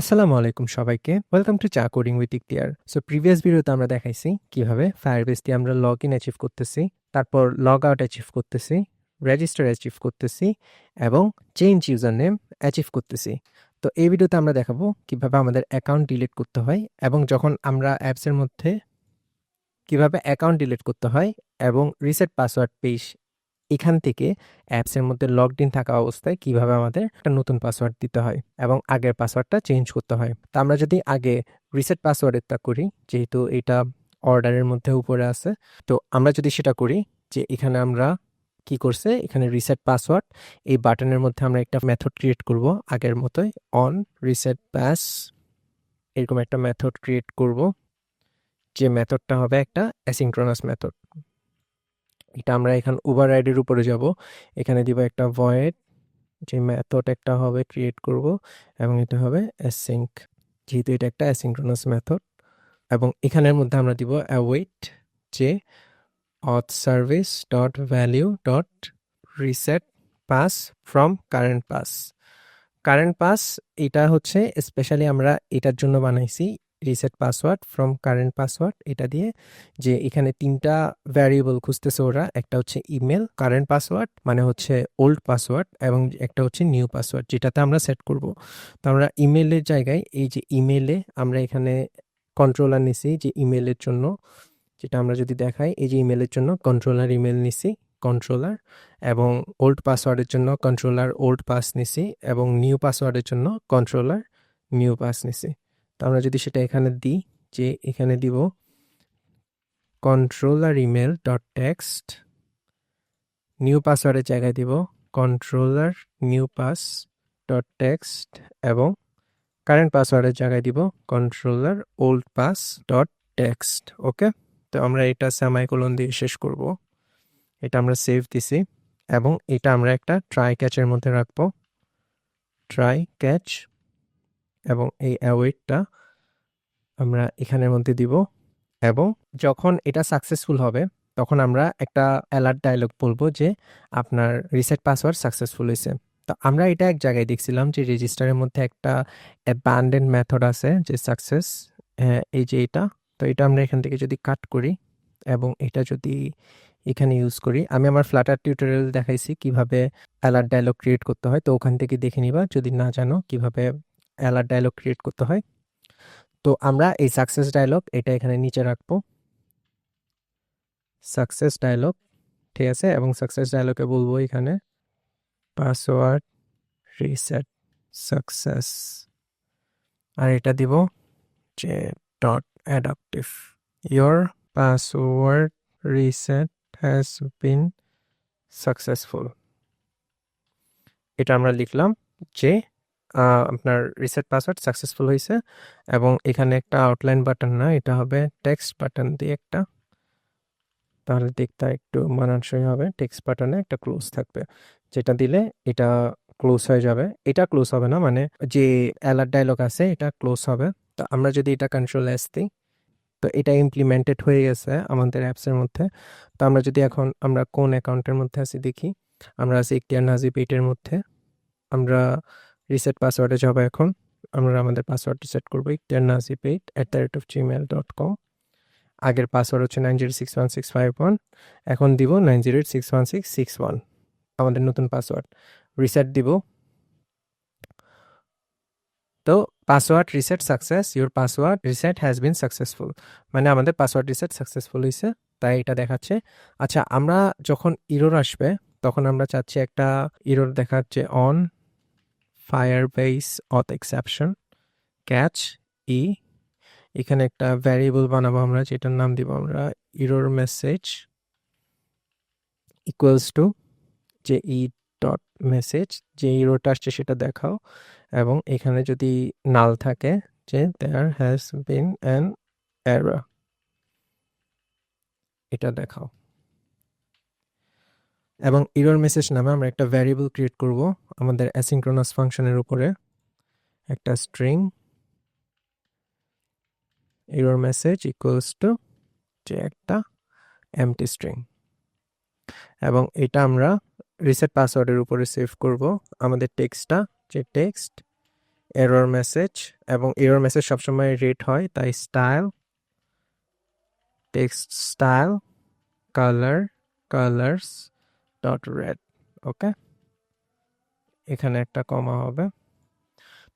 আসসালামু আলাইকুম সবাইকে। ওয়েলকাম টু চা coding with Iktiar so previous ভিডিওতে আমরা দেখাইছি কীভাবে ফায়ারবেস দিয়ে আমরা লগ ইন অ্যাচিভ করতেছি, তারপর লগ আউট অ্যাচিভ করতেছি রেজিস্টার অ্যাচিভ করতেছি, এবং চেঞ্জ ইউজার নেম অ্যাচিভ করতেছি। তো, এই ভিডিওতে আমরা দেখাবো কীভাবে আমাদের অ্যাকাউন্ট ডিলিট করতে হয়, এবং যখন আমরা অ্যাপসের মধ্যে কীভাবে অ্যাকাউন্ট ডিলিট করতে হয়, এবং রিসেট পাসওয়ার্ড পেজ এখান থেকে অ্যাপসের মধ্যে লগড ইন থাকা অবস্থায় কীভাবে আমাদের একটা নতুন পাসওয়ার্ড দিতে হয় এবং আগের পাসওয়ার্ডটা চেঞ্জ করতে হয়। তো আমরা যদি আগে রিসেট পাসওয়ার্ডেরটা করি, যেহেতু এটা অর্ডারের মধ্যে উপরে আছে, তো আমরা যদি সেটা করি যে এখানে আমরা কি করছে? এখানে রিসেট পাসওয়ার্ড এই বাটনের মধ্যে আমরা একটা মেথড ক্রিয়েট করব। আগের মতোই অন রিসেট পাস এরকম একটা মেথড ক্রিয়েট করব, যে মেথডটা হবে একটা অ্যাসিংক্রোনাস মেথড এটা আমরা এখান উবার রাইডের উপরে যাব। এখানে দিব একটা ভয়েড যে মেথড একটা হবে ক্রিয়েট করব এবং এটা হবে অ্যাসিঙ্ক যেহেতু এটা একটা অ্যাসিঙ্ক্রোনাস মেথড এবং এখানের মধ্যে আমরা দিব অ্যাওয়েট যে auth service dot value dot reset pass from current pass current pass এটা হচ্ছে স্পেশালি আমরা এটার জন্য বানাইছি reset password from current password এটা দিয়ে যে এখানে তিনটা ভ্যারিয়েবল খুঁজতেছে ওরা, একটা হচ্ছে ইমেল কারেন্ট পাসওয়ার্ড মানে হচ্ছে ওল্ড পাসওয়ার্ড এবং একটা হচ্ছে নিউ পাসওয়ার্ড যেটাতে আমরা সেট করব। তো আমরা ইমেলের জায়গায় এই যে ইমেলে আমরা এখানে কন্ট্রোলার নিছি যে ইমেলের জন্য, যেটা আমরা যদি দেখাই, এই যে ইমেলের জন্য কন্ট্রোলার ইমেল নিছি কন্ট্রোলার এবং ওল্ড পাসওয়ার্ডের জন্য কন্ট্রোলার ওল্ড পাস নিছি এবং নিউ পাসওয়ার্ডের জন্য কন্ট্রোলার নিউ পাস নিছি। তো আমরা যদি সেটা এখানে দিই, যে এখানে দিব controller email dot text new পাসওয়ার্ডের জায়গায় দিব controller new pass dot text এবং কারেন্ট পাসওয়ার্ডের জায়গায় দিব controller old pass dot text okay তো আমরা এটা স্যামাইকোলন দিয়ে শেষ করব। এটা আমরা সেভ দিছি এবং এটা আমরা একটা ট্রাই ক্যাচের মধ্যে রাখব। ট্রাই ক্যাচ এবং এই অ্যাওয়েটটা আমরা এখানের মধ্যে দিব এবং যখন এটা সাকসেসফুল হবে, তখন আমরা একটা অ্যালার্ট ডায়লগ বলব যে আপনার রিসেট পাসওয়ার্ড সাকসেসফুল হয়েছে। তো আমরা এটা এক জায়গায় দেখছিলাম যে রেজিস্টারের মধ্যে একটা অ্যাবান্ডেন্ট মেথড আছে যে সাকসেস এই যে এটা, তো এটা আমরা এখান থেকে যদি কাট করি এবং এটা যদি এখানে ইউজ করি, আমি আমার ফ্ল্যাটার টিউটোরিয়াল দেখাইছি কীভাবে অ্যালার্ট ডায়লগ ক্রিয়েট করতে হয়, তো ওখান থেকে দেখে নিবা। যদি না জানো, কীভাবে অ্যালার্ট ডায়লগ ক্রিয়েট করতে হয়। তো আমরা এই সাকসেস ডায়লগ এটা এখানে নিচে রাখব। সাকসেস ডায়লগ ঠিক আছে? এবং সাকসেস ডায়লগে বলব এখানে পাসওয়ার্ড রিসেট সাকসেস আর এটা দিব যে dot adaptive your password reset has been successful এটা আমরা লিখলাম যে আপনার রিসেট পাসওয়ার্ড সাকসেসফুল হয়েছে এবং এখানে একটা আউটলাইন বাটন না, এটা হবে টেক্সট বাটন দিয়ে একটা। তাহলে দেখতে একটু মানানসই হবে টেক্সট বাটনে একটা ক্লোজ থাকবে, যেটা দিলে এটা ক্লোজ হয়ে যাবে। এটা ক্লোজ হবে না মানে যে অ্যালার্ট ডায়লগ আছে, এটা ক্লোজ হবে। তো আমরা যদি এটা কন্ট্রোল এস দিই, তো এটা ইমপ্লিমেন্টেড হয়ে গেছে আমাদের অ্যাপসের মধ্যে। তো আমরা যদি এখন, আমরা কোন অ্যাকাউন্টের মধ্যে আছি দেখি, আমরা আছি ইকটিয়ার নাজিব এইটের মধ্যে। আমরা রিসেট পাসওয়ার্ডে যাব এখন। আমরা আমাদের পাসওয়ার্ড রিসেট করব Iktiar Najib eight at the rate of Gmail dot com আগের পাসওয়ার্ড হচ্ছে nine zero six one six five one এখন দিব nine zero eight six one six six one আমাদের নতুন পাসওয়ার্ড রিসেট দিব। তো password reset success your password reset has been successful মানে আমাদের পাসওয়ার্ড রিসেট সাকসেসফুল হয়েছে তাই এটা দেখাচ্ছে। আচ্ছা আমরা যখন ইরোর আসবে, তখন আমরা চাচ্ছি একটা ইরোর দেখাচ্ছে on Firebase auth exception catch e এখানে একটা ভ্যারিয়েবল বানাবো আমরা, যেটার নাম দিব আমরা ইরোর মেসেজ ইকুয়ালস টু যে ই ডট মেসেজ যে ইরোটা আসছে সেটা দেখাও। এবং এখানে যদি নাল থাকে, যে দেয়ার হ্যাজ বিন অ্যান এরা এটা দেখাও। এবং ইরোর মেসেজ নামে আমরা একটা ভ্যারিয়েবল ক্রিয়েট করব। আমাদের অ্যাসিঙ্ক্রোনাস ফাংশনের উপরে একটা string error message equals to যে একটা এমটি স্ট্রিং এবং এটা আমরা রিসেট পাসওয়ার্ডের উপরে সেভ করব। আমাদের টেক্সটটা যে টেক্সট এরর মেসেজ এবং এরর মেসেজ সবসময় রেট হয়, তাই style text style color colors dot red okay এখানে একটা কমা হবে।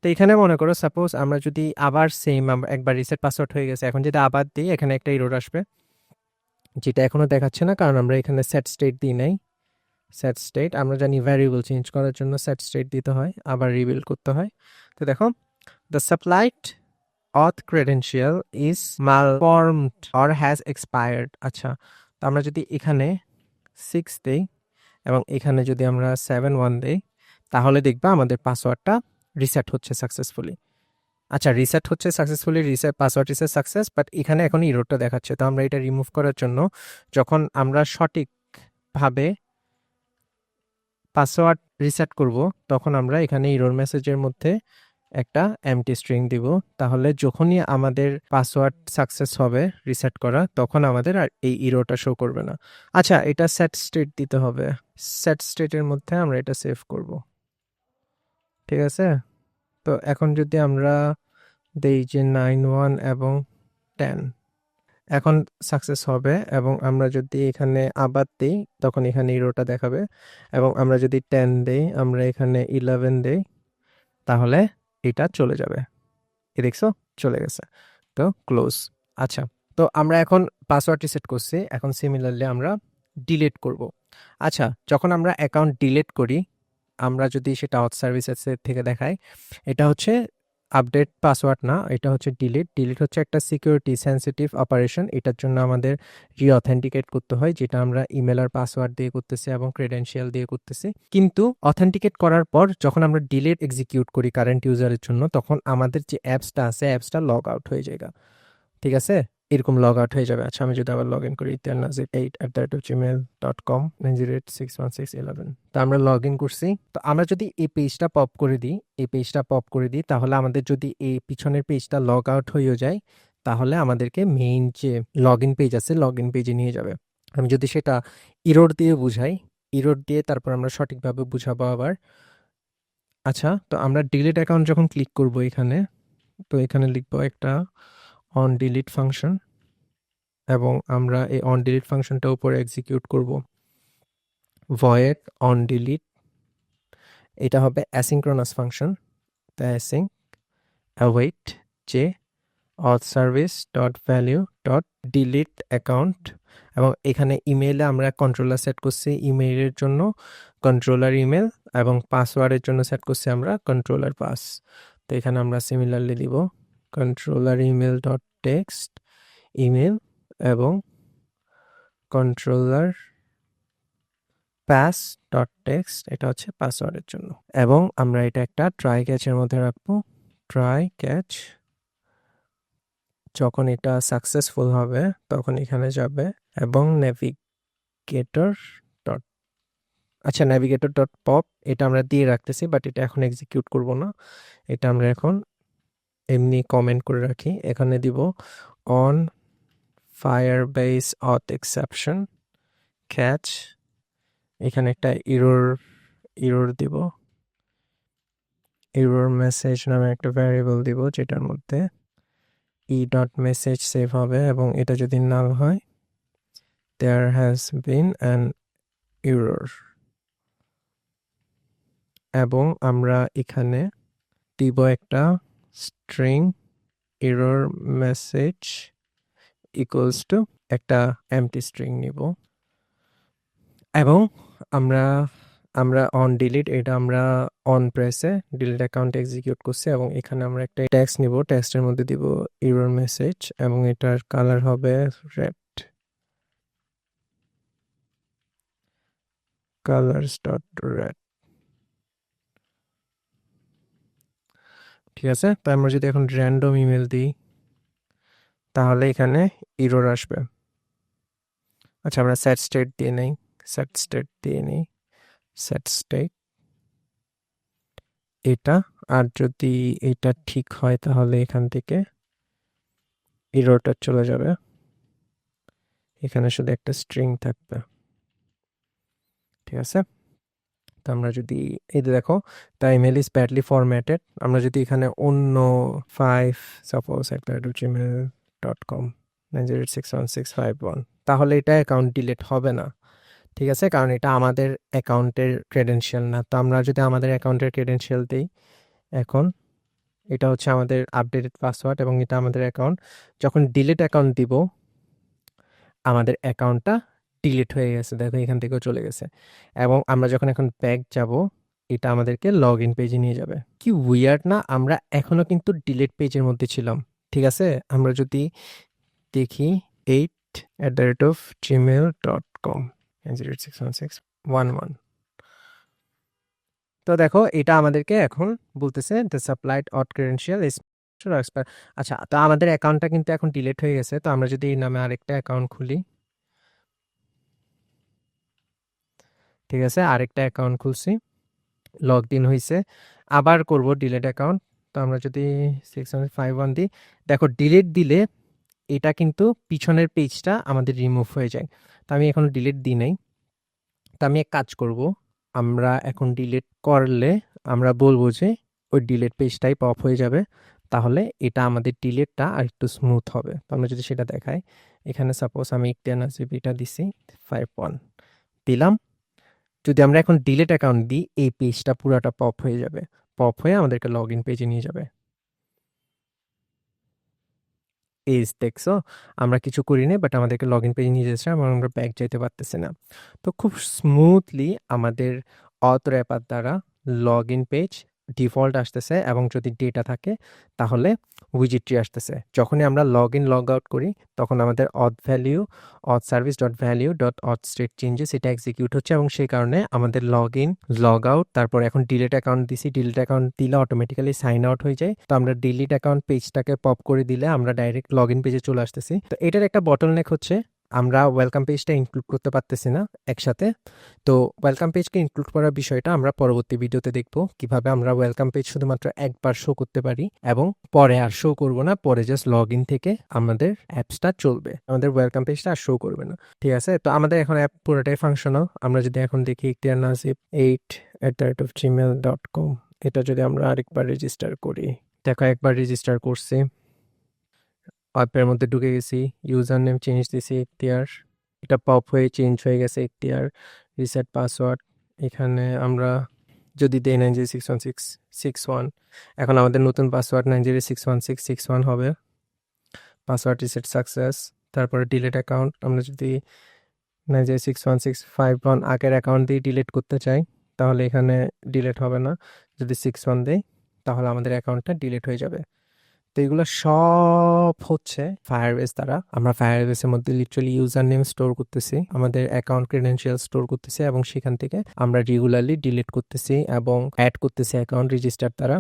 তো এখানে মনে করো সাপোজ আমরা যদি আবার সেম একবার রিসেট পাসওয়ার্ড হয়ে গেছে, এখন যদি আবার দিই, এখানে একটা ইরোর আসবে। যেটা এখনও দেখাচ্ছে না, কারণ আমরা এখানে সেট স্টেট দিই নাই। সেট স্টেট আমরা জানি ভ্যারিয়েবল চেঞ্জ করার জন্য সেট স্টেট দিতে হয়, আবার রিবিল্ড করতে হয়। তো দেখো the supplied auth credential is malformed or has expired আচ্ছা তো আমরা যদি এখানে সিক্স দিই, এবং এখানে যদি আমরা সেভেন ওয়ান দিই তাহলে দেখবা আমাদের পাসওয়ার্ডটা রিসেট হচ্ছে সাকসেসফুলি আচ্ছা রিসেট হচ্ছে successfully reset password reset success but এখানে এখন ইরোরটা দেখাচ্ছে। তো আমরা এটা রিমুভ করার জন্য যখন আমরা সঠিকভাবে পাসওয়ার্ড রিসেট করব, তখন আমরা এখানে ইরোর মেসেজের মধ্যে একটা এমটি স্ট্রিং দিব। তাহলে যখনই আমাদের পাসওয়ার্ড সাকসেস হবে রিসেট করা, তখন আমাদের আর এই ইরোটা শো করবে না। আচ্ছা এটা সেট স্টেট দিতে হবে। সেট স্টেটের মধ্যে আমরা এটা সেভ করব। ঠিক আছে? তো এখন যদি আমরা দেই যে নাইন ওয়ান এবং টেন এখন সাকসেস হবে এবং আমরা যদি এখানে আবার দিই, তখন এখানে ইরোটা দেখাবে এবং আমরা যদি টেন দেই, আমরা এখানে ইলেভেন দেই, তাহলে এটা চলে যাবে। এ দেখছ? চলে গেছে। তো ক্লোজ আচ্ছা তো আমরা এখন পাসওয়ার্ড সেট করছি। এখন সিমিলারলি আমরা ডিলিট করব। আচ্ছা যখন আমরা অ্যাকাউন্ট ডিলিট করি আমরা যদি সেটা অথ সার্ভিসেসের থেকে দেখাই, এটা হচ্ছে আপডেট পাসওয়ার্ড না, এটা হচ্ছে ডিলিট ডিলিট হচ্ছে একটা সিকিউরিটি সেন্সিটিভ অপারেশন এটার জন্য আমাদের রিঅথেন্টিকেট করতে হয়, যেটা আমরা ইমেল আর পাসওয়ার্ড দিয়ে করতেছি এবং ক্রেডেন্সিয়াল দিয়ে করতেছি। কিন্তু অথেন্টিকেট করার পর যখন আমরা ডিলিট এক্সিকিউট করি কারেন্ট ইউজারের জন্য, তখন আমাদের যে অ্যাপসটা আছে অ্যাপসটা লগ আউট হয়ে যায় ঠিক আছে? এরকম লগ আউট হয়ে যাবে। আচ্ছা আমি যদি আবার লগ ইন করি Iktiar Nazir eight at the rate of Gmail dot com nine zero eight six one six eleven তো আমরা লগ ইন করছি। তো আমরা যদি এই পেজটা পপ করে দিই, এই পেজটা পপ করে দিই, তাহলে আমাদের যদি এই পিছনের পেজটা লগ আউট হয়েও যায়, তাহলে আমাদেরকে মেইন যে লগ ইন পেজ আছে লগ ইন পেজে নিয়ে যাবে। আমি যদি সেটা ইরোড দিয়ে বুঝাই ইরোড দিয়ে তারপর আমরা সঠিকভাবে বুঝাবো আবার। আচ্ছা তো আমরা ডিলিট অ্যাকাউন্ট যখন ক্লিক করব এখানে, তো এখানে লিখব একটা অন ডিলিট ফাংশন এবং আমরা এই অন ডিলিট ফাংশনটা উপরে এক্সিকিউট করব। ভয়েড অন ডিলিট এটা হবে asynchronous function the async await যে auth service dot value dot delete account এবং এখানে ইমেইলে আমরা কন্ট্রোলার সেট করছি ইমেইলের জন্য কন্ট্রোলার ইমেল এবং পাসওয়ার্ডের জন্য সেট করছি আমরা কন্ট্রোলার পাস তো এখানে আমরা সিমিলারলি দিব controller email dot text email এবং কন্ট্রোলার পাস ডট টেক্সট এটা হচ্ছে পাসওয়ার্ডের জন্য। এবং আমরা এটা একটা ট্রাই ক্যাচের মধ্যে রাখব। ট্রাই ক্যাচ যখন এটা সাকসেসফুল হবে, তখন এখানে যাবে এবং নেভিগেটর ডট আচ্ছা নেভিগেটর ডট পপ এটা আমরা দিয়ে রাখতেছি বাট এটা এখন এক্সিকিউট করব না। এটা আমরা এখন এমনি কমেন্ট করে রাখি। এখানে দিব on Firebase auth exception catch এখানে একটা ইরোর ইরোর দিব। ইরোর মেসেজ নামে একটা ভ্যারিয়েবল দিব, যেটার মধ্যে ই ডট মেসেজ সেভ হবে এবং এটা যদি নাল হয় there has been an error এবং আমরা এখানে দিব একটা string error message equals to একটা এমটি স্ট্রিং নিব। এবং আমরা আমরা অন ডিলিট এটা আমরা অন প্রেসে ডিলিট অ্যাকাউন্ট এক্সিকিউট করছি এবং এখানে আমরা একটা ট্যাক্স নিব। ট্যাক্সের মধ্যে দিব ইরোর মেসেজ এবং এটার কালার হবে রেড কালার্স ডট রেড ঠিক আছে? তো আমরা যদি এখন র্যান্ডম ইমেল দিই, তাহলে এখানে ইরোর আসবে। আচ্ছা আমরা সেট স্টেট দিয়ে নেই। স্যাট স্টেট দিয়ে নিই। স্যাট স্টেট এটা, আর যদি এটা ঠিক হয় তাহলে এখান থেকে ইরোটা চলে যাবে। এখানে শুধু একটা স্ট্রিং থাকবে। ঠিক আছে? তো আমরা যদি, এই দেখো the email is badly formatted আমরা যদি এখানে অন্য ফাইভ সাপোজ একটা Gmail dot com nine zero six one six five one তাহলে এটা অ্যাকাউন্ট ডিলেট হবে না, ঠিক আছে? কারণ এটা আমাদের অ্যাকাউন্টের ক্রেডেনশিয়াল না। তো আমরা যদি আমাদের অ্যাকাউন্টের ক্রেডেনশিয়াল দিই, এখন এটা হচ্ছে আমাদের আপডেটেড পাসওয়ার্ড এবং এটা আমাদের অ্যাকাউন্ট যখন ডিলেট অ্যাকাউন্ট দিব, আমাদের অ্যাকাউন্টটা ডিলিট হয়ে গেছে, দেখো এখান থেকেও চলে গেছে। এবং আমরা যখন এখন ব্যাক যাব, এটা আমাদেরকে লগ ইন পেজে নিয়ে যাবে। কি উইয়ার্ড না, আমরা এখনও কিন্তু ডিলিট পেজের মধ্যে ছিলাম, ঠিক আছে? আমরা যদি দেখি eight at the rate of Gmail dot com six one six one one তো দেখো, এটা আমাদেরকে এখন বলতেছে দ্য সাপ্লাইড অট ক্রেডেন্সিয়াল আচ্ছা তো আমাদের অ্যাকাউন্টটা কিন্তু এখন ডিলেট হয়ে গেছে, তো আমরা যদি এই নামে আরেকটা অ্যাকাউন্ট খুলি ঠিক আছে, আরেকটা অ্যাকাউন্ট খুলছি লগ ইন হয়েছে আবার করব ডিলেট অ্যাকাউন্ট তো আমরা যদি সিক্স হান্ড্রেড ফাইভ ওয়ান দিই, দেখো ডিলেট দিলে এটা কিন্তু পিছনের পেজটা আমাদের রিমুভ হয়ে যায়, তো আমি এখন ডিলেট দিই নাই, তো আমি এক কাজ করব, আমরা এখন ডিলিট করলে আমরা বলব যে ওই ডিলেট পেজটাই পপ হয়ে যাবে, তাহলে এটা আমাদের ডিলেটটা আর একটু স্মুথ হবে, তো আমরা যদি সেটা দেখাই, এখানে সাপোজ আমি টেন জিবিটা দিছি ফাইভ ওয়ান দিলাম যদি আমরা এখন ডিলেট অ্যাকাউন্ট দিই, এই পেজটা পুরোটা পপ হয়ে যাবে। পপ হয়ে আমাদেরকে লগ ইন পেজে নিয়ে যাবে। এজ দেখছ? আমরা কিছু করি না বাট আমাদেরকে লগ ইন পেজে নিয়ে যাচ্ছে, আমার আমরা ব্যাক যেতে পারতেছি না। তো খুব স্মুথলি আমাদের অত র্যাপার দ্বারা লগ ইন পেজ ডিফল্ট আসতেছে এবং যদি ডেটা থাকে, তাহলে উইজিট্রি আসতেছে। যখনই আমরা লগ ইন লগ আউট করি, তখন আমাদের auth value auth service dot value dot auth state changes এটা এক্সিকিউট হচ্ছে এবং সেই কারণে আমাদের লগ ইন লগ আউট তারপর এখন ডিলিট অ্যাকাউন্ট দিছি ডিলিট অ্যাকাউন্ট দিলে অটোমেটিক্যালি সাইন আউট হয়ে যায়। তো আমরা ডিলিট অ্যাকাউন্ট পেজটাকে পপ করে দিলে আমরা ডাইরেক্ট লগ ইন পেজে চলে আসতেছি। তো এটার একটা বটল নেক হচ্ছে আমরা ওয়েলকাম পেজটা ইনক্লুড করতে পারতেছি না একসাথে। তো ওয়েলকাম পেজকে ইনক্লুড করার বিষয়টা আমরা পরবর্তী ভিডিওতে দেখব কীভাবে আমরা ওয়েলকাম পেজ শুধুমাত্র একবার শো করতে পারি এবং পরে আর শো করব না, পরে জাস্ট লগ ইন থেকে আমাদের অ্যাপসটা চলবে। আমাদের ওয়েলকাম পেজটা আর শো করবে না, ঠিক আছে? তো আমাদের এখন অ্যাপ পুরোটাই ফাংশনাল আমরা যদি এখন দেখি Iktiar Nasib eight at the rate of Gmail dot com এটা যদি আমরা আরেকবার রেজিস্টার করি। দেখো একবার রেজিস্টার করছি। অ্যাপের মধ্যে ঢুকে গেছি ইউজার নেম চেঞ্জ দিছি এখতিয়ার। এটা পপ হয়ে চেঞ্জ হয়ে গেছে এখতিয়ার রিসেট পাসওয়ার্ড এখানে আমরা যদি দেই nine zero six one six six one এখন আমাদের নতুন password nine zero six one six six one হবে। পাসওয়ার্ড রিসেট সাকসেস তারপরে ডিলেট অ্যাকাউন্ট আমরা যদি nine zero six one six five one আগের অ্যাকাউন্ট দিয়ে ডিলিট করতে চাই, তাহলে এখানে ডিলেট হবে না। যদি সিক্স ওয়ান দেই, তাহলে আমাদের অ্যাকাউন্টটা ডিলেট হয়ে যাবে। তো এগুলো সব হচ্ছে ফায়ারবেস দ্বারা। আমরা ফায়ারবেসের মধ্যে লিটারালি ইউজার নেম স্টোর করতেছি, আমাদের অ্যাকাউন্ট ক্রেডেন্সিয়াল স্টোর করতেছি এবং সেখান থেকে আমরা রেগুলারলি ডিলিট করতেছি এবং অ্যাড করতেছি অ্যাকাউন্ট রেজিস্টার দ্বারা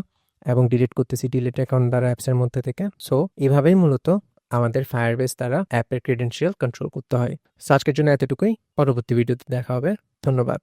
এবং ডিলিট করতেছি ডিলিট অ্যাকাউন্ট দ্বারা অ্যাপসের মধ্যে থেকে। সো এভাবেই মূলত আমাদের ফায়ারবেস দ্বারা অ্যাপের ক্রেডেন্সিয়াল কন্ট্রোল করতে হয়। আজকের জন্য এতটুকুই। পরবর্তী ভিডিওতে দেখা হবে। ধন্যবাদ।